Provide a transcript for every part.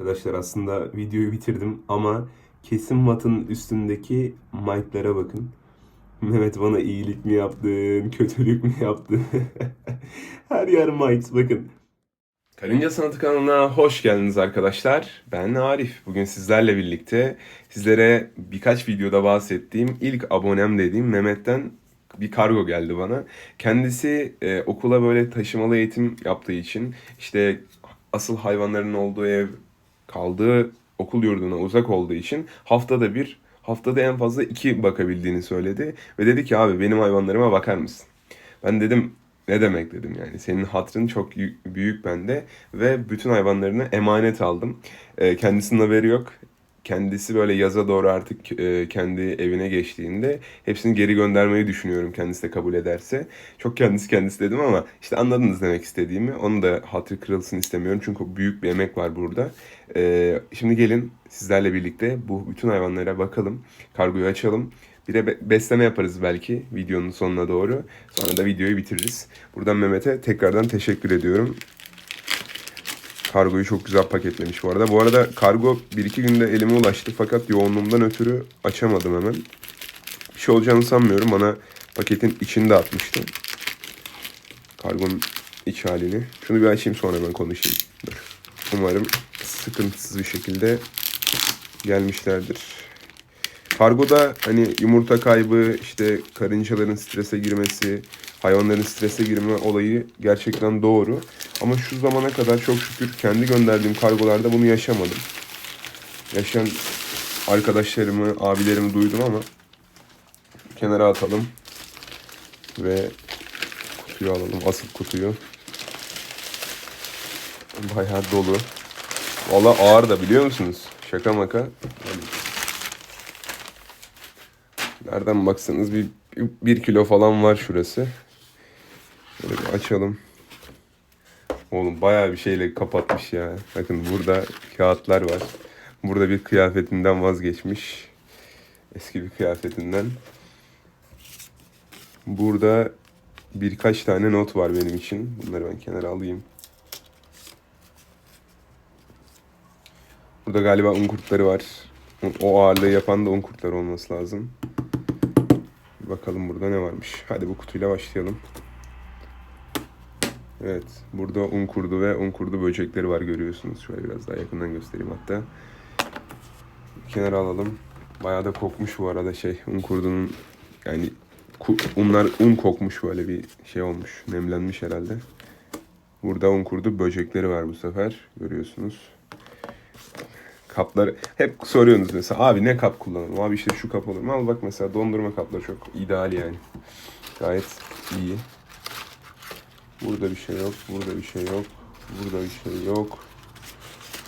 Arkadaşlar aslında videoyu bitirdim ama kesim matın üstündeki mic'lara bakın. Mehmet bana iyilik mi yaptın, kötülük mü yaptın? Her yer mic bakın. Karınca Sanatı kanalına hoş geldiniz arkadaşlar. Ben Arif. Bugün sizlerle birlikte sizlere birkaç videoda bahsettiğim ilk abonem dediğim Mehmet'ten bir kargo geldi bana. Kendisi e, okula böyle taşımalı eğitim yaptığı için işte asıl hayvanların olduğu ev kaldığı okul yurduna uzak olduğu için haftada bir haftada en fazla iki bakabildiğini söyledi. Ve dedi ki abi benim hayvanlarıma bakar mısın? Ben dedim ne demek dedim yani senin hatrın çok büyük bende ve bütün hayvanlarını emanet aldım. E, kendisinin haberi yok. Kendisi böyle yaza doğru artık e, kendi evine geçtiğinde hepsini geri göndermeyi düşünüyorum kendisi de kabul ederse. Çok kendisi kendisi dedim ama işte anladınız demek istediğimi. Onun da hatırı kırılsın istemiyorum çünkü büyük bir emek var burada. E, şimdi gelin sizlerle birlikte bu bütün hayvanlara bakalım. Kargoyu açalım. Bir de be- besleme yaparız belki videonun sonuna doğru. Sonra da videoyu bitiririz. Buradan Mehmet'e tekrardan teşekkür ediyorum. Kargoyu çok güzel paketlemiş bu arada. Bu arada kargo 1-2 günde elime ulaştı fakat yoğunluğumdan ötürü açamadım hemen. Bir şey olacağını sanmıyorum. Bana paketin içini de atmıştı. Kargonun iç halini. Şunu bir açayım sonra ben konuşayım. Dur. Umarım sıkıntısız bir şekilde gelmişlerdir. Kargoda hani yumurta kaybı, işte karıncaların strese girmesi, hayvanların strese girme olayı gerçekten doğru. Ama şu zamana kadar çok şükür kendi gönderdiğim kargolarda bunu yaşamadım. Yaşayan arkadaşlarımı, abilerimi duydum ama kenara atalım. Ve kutuyu alalım, asıl kutuyu. Bayağı dolu. Valla ağır da biliyor musunuz? Şaka maka. Nereden baksanız bir, bir kilo falan var şurası. Böyle bir açalım. Oğlum bayağı bir şeyle kapatmış ya. Bakın burada kağıtlar var. Burada bir kıyafetinden vazgeçmiş. Eski bir kıyafetinden. Burada birkaç tane not var benim için. Bunları ben kenara alayım. Burada galiba un kurtları var. O ağırlığı yapan da un kurtları olması lazım. Bakalım burada ne varmış. Hadi bu kutuyla başlayalım. Evet, burada un kurdu ve un kurdu böcekleri var görüyorsunuz. Şöyle biraz daha yakından göstereyim hatta. Kenara alalım. Bayağı da kokmuş bu arada şey. Un kurdunun yani unlar un kokmuş böyle bir şey olmuş. Nemlenmiş herhalde. Burada un kurdu böcekleri var bu sefer. Görüyorsunuz. Kaplar hep soruyorsunuz mesela abi ne kap kullanalım? Abi işte şu kap olur mu? Al bak mesela dondurma kapları çok ideal yani. Gayet iyi. Burada bir şey yok. Burada bir şey yok. Burada bir şey yok.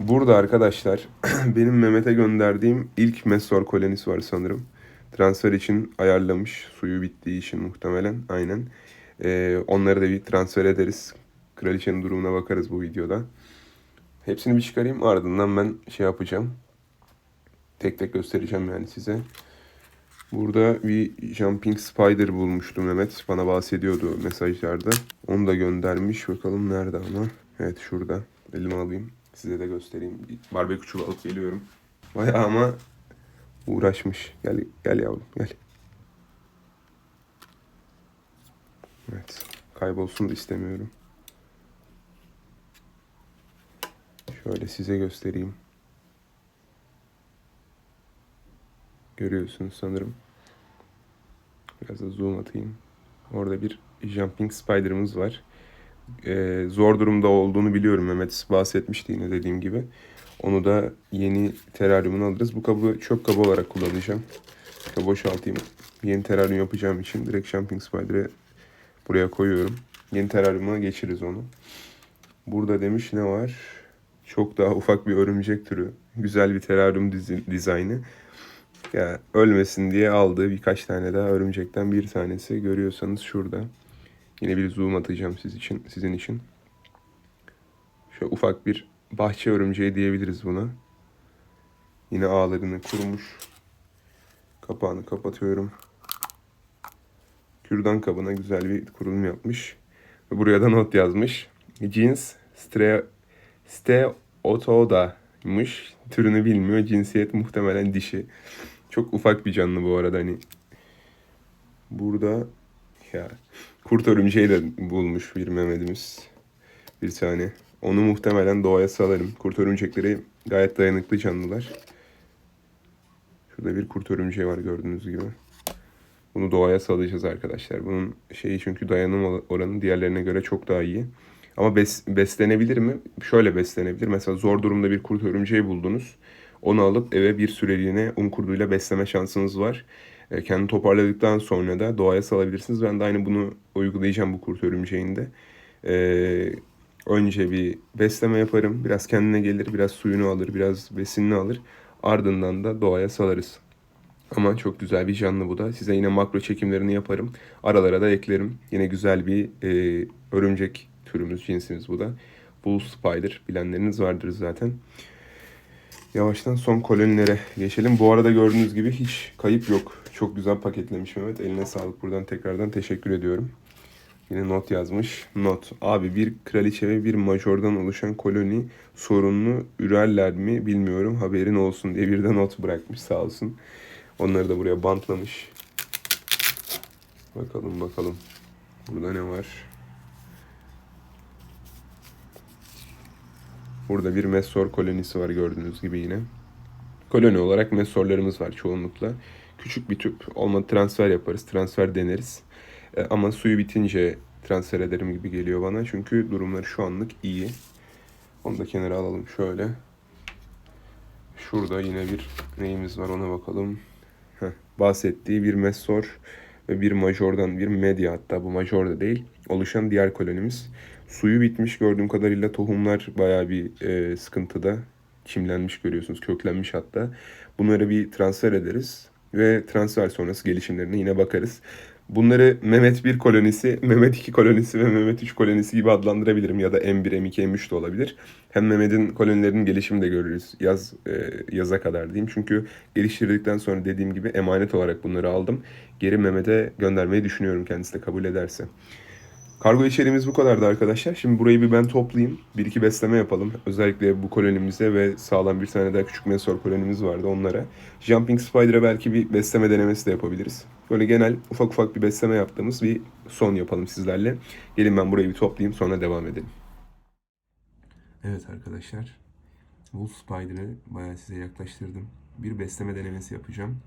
Burada arkadaşlar benim Mehmet'e gönderdiğim ilk Mesor kolenis var sanırım. Transfer için ayarlamış. Suyu bittiği için muhtemelen. Aynen. Ee, onları da bir transfer ederiz. Kraliçenin durumuna bakarız bu videoda. Hepsini bir çıkarayım ardından ben şey yapacağım. Tek tek göstereceğim yani size. Burada bir Jumping Spider bulmuştum Mehmet. Bana bahsediyordu mesajlarda. Onu da göndermiş. Bakalım nerede ama. Evet şurada. Elime alayım. Size de göstereyim. Barbekü çubuğu alıp geliyorum. Bayağı ama uğraşmış. Gel, gel yavrum gel. Evet. Kaybolsun da istemiyorum. Şöyle size göstereyim. Görüyorsunuz sanırım. Biraz da zoom atayım. Orada bir Jumping Spider'ımız var. Ee, zor durumda olduğunu biliyorum. Mehmet bahsetmişti yine dediğim gibi. Onu da yeni teraryumunu alırız. Bu kabı çöp kabı olarak kullanacağım. Şöyle boşaltayım. Yeni teraryum yapacağım için direkt Jumping Spider'ı buraya koyuyorum. Yeni teraryuma geçiriz onu. Burada demiş ne var? Çok daha ufak bir örümcek türü. Güzel bir teraryum dizi- dizaynı. Ya ölmesin diye aldığı birkaç tane daha örümcekten bir tanesi görüyorsanız şurada. Yine bir zoom atacağım siz için, sizin için. Şöyle ufak bir bahçe örümceği diyebiliriz buna. Yine ağlarını kurmuş. Kapağını kapatıyorum. Kürdan kabına güzel bir kurulum yapmış. Buraya da not yazmış. Jeans Stre Ste Otoda Mış. Türünü bilmiyor. Cinsiyet muhtemelen dişi. Çok ufak bir canlı bu arada hani. Burada ya kurt örümceği de bulmuş bir Mehmet'imiz. Bir tane. Onu muhtemelen doğaya salarım. Kurt örümcekleri gayet dayanıklı canlılar. Şurada bir kurt örümceği var gördüğünüz gibi. Bunu doğaya salacağız arkadaşlar. Bunun şeyi çünkü dayanım oranı diğerlerine göre çok daha iyi. Ama bes, beslenebilir mi? Şöyle beslenebilir. Mesela zor durumda bir kurt örümceği buldunuz. Onu alıp eve bir süreliğine un kurduyla besleme şansınız var. E, Kendini toparladıktan sonra da doğaya salabilirsiniz. Ben de aynı bunu uygulayacağım bu kurt örümceğinde. E, önce bir besleme yaparım. Biraz kendine gelir, biraz suyunu alır, biraz besinini alır. Ardından da doğaya salarız. Ama çok güzel bir canlı bu da. Size yine makro çekimlerini yaparım. Aralara da eklerim. Yine güzel bir e, örümcek türümüz, cinsimiz bu da. Bull Spider. Bilenleriniz vardır zaten. Yavaştan son kolonilere geçelim. Bu arada gördüğünüz gibi hiç kayıp yok. Çok güzel paketlemiş Mehmet. Eline sağlık. Buradan tekrardan teşekkür ediyorum. Yine not yazmış. Not. Abi bir kraliçe ve bir majordan oluşan koloni sorunlu ürerler mi bilmiyorum. Haberin olsun diye bir de not bırakmış sağ olsun. Onları da buraya bantlamış. Bakalım bakalım. Burada ne var? Burada bir Messor kolonisi var gördüğünüz gibi yine. Koloni olarak Messorlarımız var çoğunlukla. Küçük bir tüp. Olmadı transfer yaparız. Transfer deneriz. E, ama suyu bitince transfer ederim gibi geliyor bana. Çünkü durumları şu anlık iyi. Onu da kenara alalım şöyle. Şurada yine bir neyimiz var ona bakalım. Heh, bahsettiği bir Messor ve bir Major'dan bir Medya hatta bu Major da değil oluşan diğer kolonimiz. Suyu bitmiş gördüğüm kadarıyla tohumlar bayağı bir e, sıkıntıda. Çimlenmiş görüyorsunuz köklenmiş hatta. Bunları bir transfer ederiz ve transfer sonrası gelişimlerine yine bakarız. Bunları Mehmet 1 kolonisi, Mehmet 2 kolonisi ve Mehmet 3 kolonisi gibi adlandırabilirim ya da M1, M2, M3 de olabilir. Hem Mehmet'in kolonilerinin gelişimini de görürüz yaz e, yaza kadar diyeyim. Çünkü geliştirdikten sonra dediğim gibi emanet olarak bunları aldım. Geri Mehmet'e göndermeyi düşünüyorum kendisi de kabul ederse. Kargo içeriğimiz bu kadardı arkadaşlar. Şimdi burayı bir ben toplayayım. Bir iki besleme yapalım. Özellikle bu kolonimize ve sağlam bir tane daha küçük mesor kolonimiz vardı onlara. Jumping Spider'a belki bir besleme denemesi de yapabiliriz. Böyle genel ufak ufak bir besleme yaptığımız bir son yapalım sizlerle. Gelin ben burayı bir toplayayım sonra devam edelim. Evet arkadaşlar. Wolf Spider'ı bayağı size yaklaştırdım. Bir besleme denemesi yapacağım.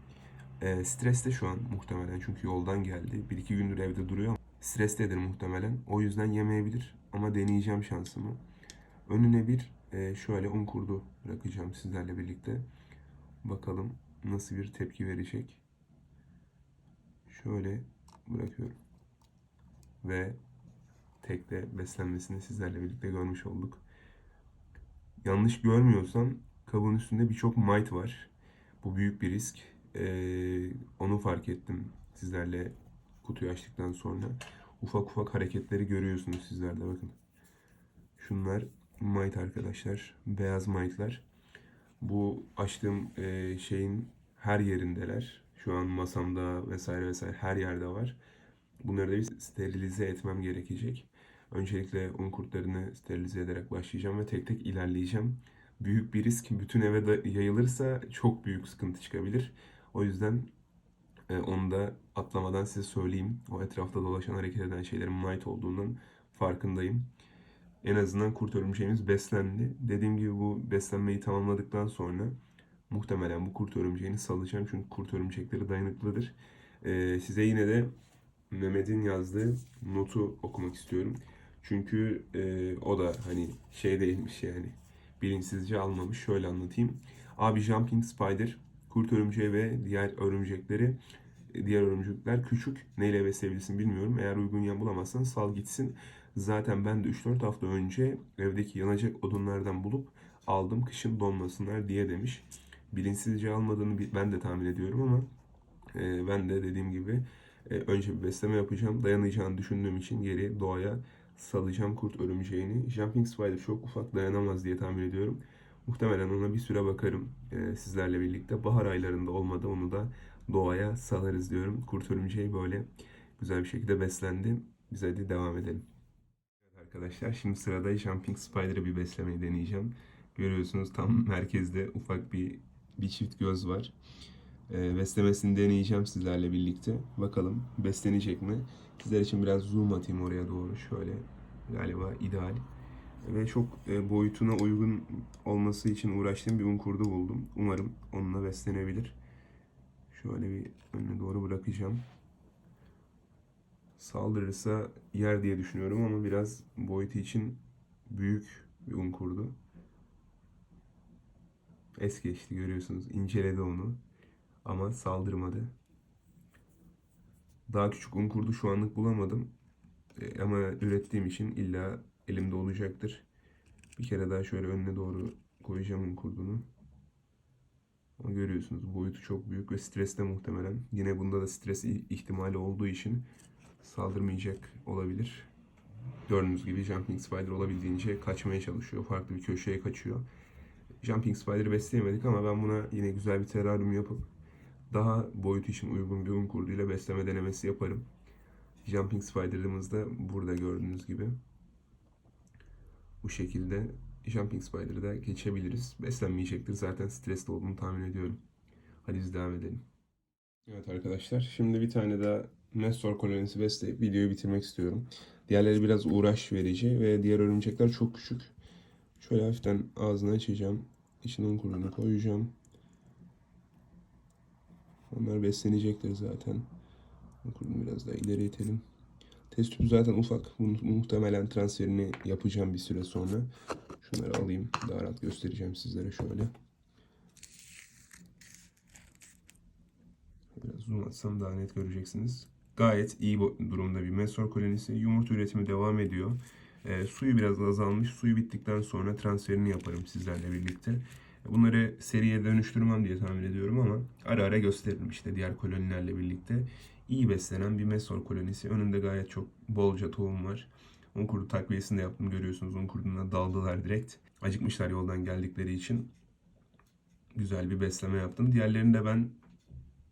E, streste şu an muhtemelen çünkü yoldan geldi. Bir iki gündür evde duruyor. Strestedir muhtemelen. O yüzden yemeyebilir ama deneyeceğim şansımı. Önüne bir e, şöyle un kurdu bırakacağım sizlerle birlikte. Bakalım nasıl bir tepki verecek. Şöyle bırakıyorum. Ve tekte beslenmesini sizlerle birlikte görmüş olduk. Yanlış görmüyorsam kabın üstünde birçok mite var. Bu büyük bir risk. Ee, onu fark ettim sizlerle kutuyu açtıktan sonra. Ufak ufak hareketleri görüyorsunuz sizler de bakın. Şunlar mite arkadaşlar. Beyaz mite'lar. Bu açtığım e, şeyin her yerindeler. Şu an masamda vesaire vesaire her yerde var. Bunları da bir sterilize etmem gerekecek. Öncelikle un kurtlarını sterilize ederek başlayacağım ve tek tek ilerleyeceğim. Büyük bir risk bütün eve de yayılırsa çok büyük sıkıntı çıkabilir. O yüzden e, onu da atlamadan size söyleyeyim. O etrafta dolaşan hareket eden şeylerin might olduğundan farkındayım. En azından kurt örümceğimiz beslendi. Dediğim gibi bu beslenmeyi tamamladıktan sonra muhtemelen bu kurt örümceğini salacağım. Çünkü kurt örümcekleri dayanıklıdır. E, size yine de Mehmet'in yazdığı notu okumak istiyorum. Çünkü e, o da hani şey değilmiş yani bilinçsizce almamış. Şöyle anlatayım. Abi Jumping Spider, kurt örümceği ve diğer örümcekleri diğer örümcekler küçük. Neyle besleyebilirsin bilmiyorum. Eğer uygun yan bulamazsan sal gitsin. Zaten ben de 3-4 hafta önce evdeki yanacak odunlardan bulup aldım kışın donmasınlar diye demiş. Bilinçsizce almadığını ben de tahmin ediyorum ama e, ben de dediğim gibi e, önce bir besleme yapacağım. Dayanacağını düşündüğüm için geri doğaya salacağım kurt örümceğini. Jumping Spider çok ufak dayanamaz diye tahmin ediyorum. Muhtemelen ona bir süre bakarım e, sizlerle birlikte. Bahar aylarında olmadı onu da doğaya salarız diyorum. Kurt örümceği böyle güzel bir şekilde beslendi. Biz hadi devam edelim. Evet arkadaşlar şimdi sırada Jumping Spider'ı bir beslemeyi deneyeceğim. Görüyorsunuz tam merkezde ufak bir bir çift göz var. Ee, beslemesini deneyeceğim sizlerle birlikte. Bakalım beslenecek mi? Sizler için biraz zoom atayım oraya doğru şöyle. Galiba ideal. Ve çok e, boyutuna uygun olması için uğraştığım bir un kurdu buldum. Umarım onunla beslenebilir. Şöyle bir önüne doğru bırakacağım. Saldırırsa yer diye düşünüyorum ama biraz boyutu için büyük bir un kurdu. Es geçti görüyorsunuz. İnceledi onu. Ama saldırmadı. Daha küçük un kurdu şu anlık bulamadım. E, ama ürettiğim için illa elimde olacaktır. Bir kere daha şöyle önüne doğru koyacağım un kurdunu. Ama görüyorsunuz boyutu çok büyük ve stresli muhtemelen. Yine bunda da stres ihtimali olduğu için saldırmayacak olabilir. Gördüğünüz gibi Jumping Spider olabildiğince kaçmaya çalışıyor. Farklı bir köşeye kaçıyor. Jumping Spider'ı besleyemedik ama ben buna yine güzel bir teraryum yapıp daha boyutu için uygun bir un kurduyla besleme denemesi yaparım. Jumping Spider'ımız da burada gördüğünüz gibi. Bu şekilde Jumping Spider'ı da geçebiliriz. Beslenmeyecektir. Zaten stresli olduğunu tahmin ediyorum. Hadi biz devam edelim. Evet arkadaşlar. Şimdi bir tane daha Nestor kolonisi besleyip videoyu bitirmek istiyorum. Diğerleri biraz uğraş verici ve diğer örümcekler çok küçük. Şöyle hafiften ağzını açacağım. İçine un kurdunu koyacağım. Onlar beslenecektir zaten. Un kurdunu biraz daha ileri itelim. Test zaten ufak. Bunu muhtemelen transferini yapacağım bir süre sonra. Şunları alayım. Daha rahat göstereceğim sizlere şöyle. Biraz zoom atsam daha net göreceksiniz. Gayet iyi durumda bir mesor kolonisi. Yumurta üretimi devam ediyor. Ee, suyu biraz azalmış. Suyu bittikten sonra transferini yaparım sizlerle birlikte. Bunları seriye dönüştürmem diye tahmin ediyorum ama ara ara gösteririm işte diğer kolonilerle birlikte. İyi beslenen bir mesor kolonisi. Önünde gayet çok bolca tohum var. Un kurdu takviyesini de yaptım görüyorsunuz. Un kurduna daldılar direkt. Acıkmışlar yoldan geldikleri için. Güzel bir besleme yaptım. Diğerlerini de ben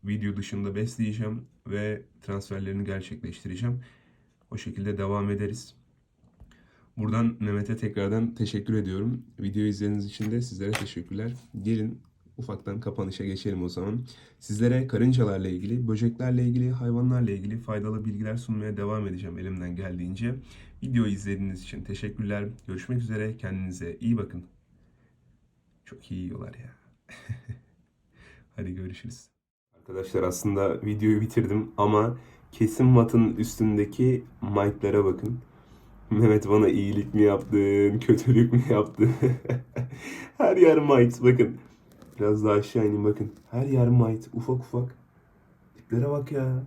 video dışında besleyeceğim ve transferlerini gerçekleştireceğim. O şekilde devam ederiz. Buradan Mehmet'e tekrardan teşekkür ediyorum. Videoyu izlediğiniz için de sizlere teşekkürler. Gelin ufaktan kapanışa geçelim o zaman. Sizlere karıncalarla ilgili, böceklerle ilgili, hayvanlarla ilgili faydalı bilgiler sunmaya devam edeceğim elimden geldiğince. Videoyu izlediğiniz için teşekkürler. Görüşmek üzere. Kendinize iyi bakın. Çok iyi yiyorlar ya. Hadi görüşürüz. Arkadaşlar aslında videoyu bitirdim ama kesim matın üstündeki mic'lara bakın. Mehmet bana iyilik mi yaptın, kötülük mü yaptın? Her yer might bakın. Biraz daha aşağı ineyim bakın. Her yer might ufak ufak. Tiplere bak ya.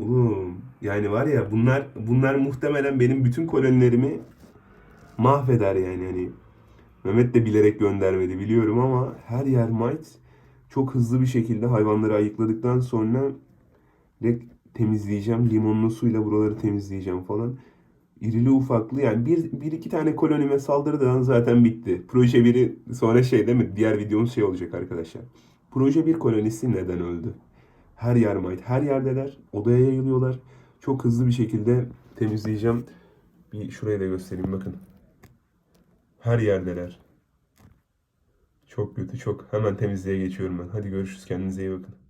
Oğlum yani var ya bunlar bunlar muhtemelen benim bütün kolonilerimi mahveder yani hani. Mehmet de bilerek göndermedi biliyorum ama her yer might çok hızlı bir şekilde hayvanları ayıkladıktan sonra direkt temizleyeceğim. Limonlu suyla buraları temizleyeceğim falan. İrili ufaklı yani bir, bir iki tane kolonime saldırdıdan zaten bitti. Proje biri sonra şey değil mi? Diğer videomuz şey olacak arkadaşlar. Proje bir kolonisi neden öldü? Her yer might. Her yerdeler. Odaya yayılıyorlar. Çok hızlı bir şekilde temizleyeceğim. Bir şuraya da göstereyim bakın. Her yerdeler. Çok kötü çok. Hemen temizliğe geçiyorum ben. Hadi görüşürüz. Kendinize iyi bakın.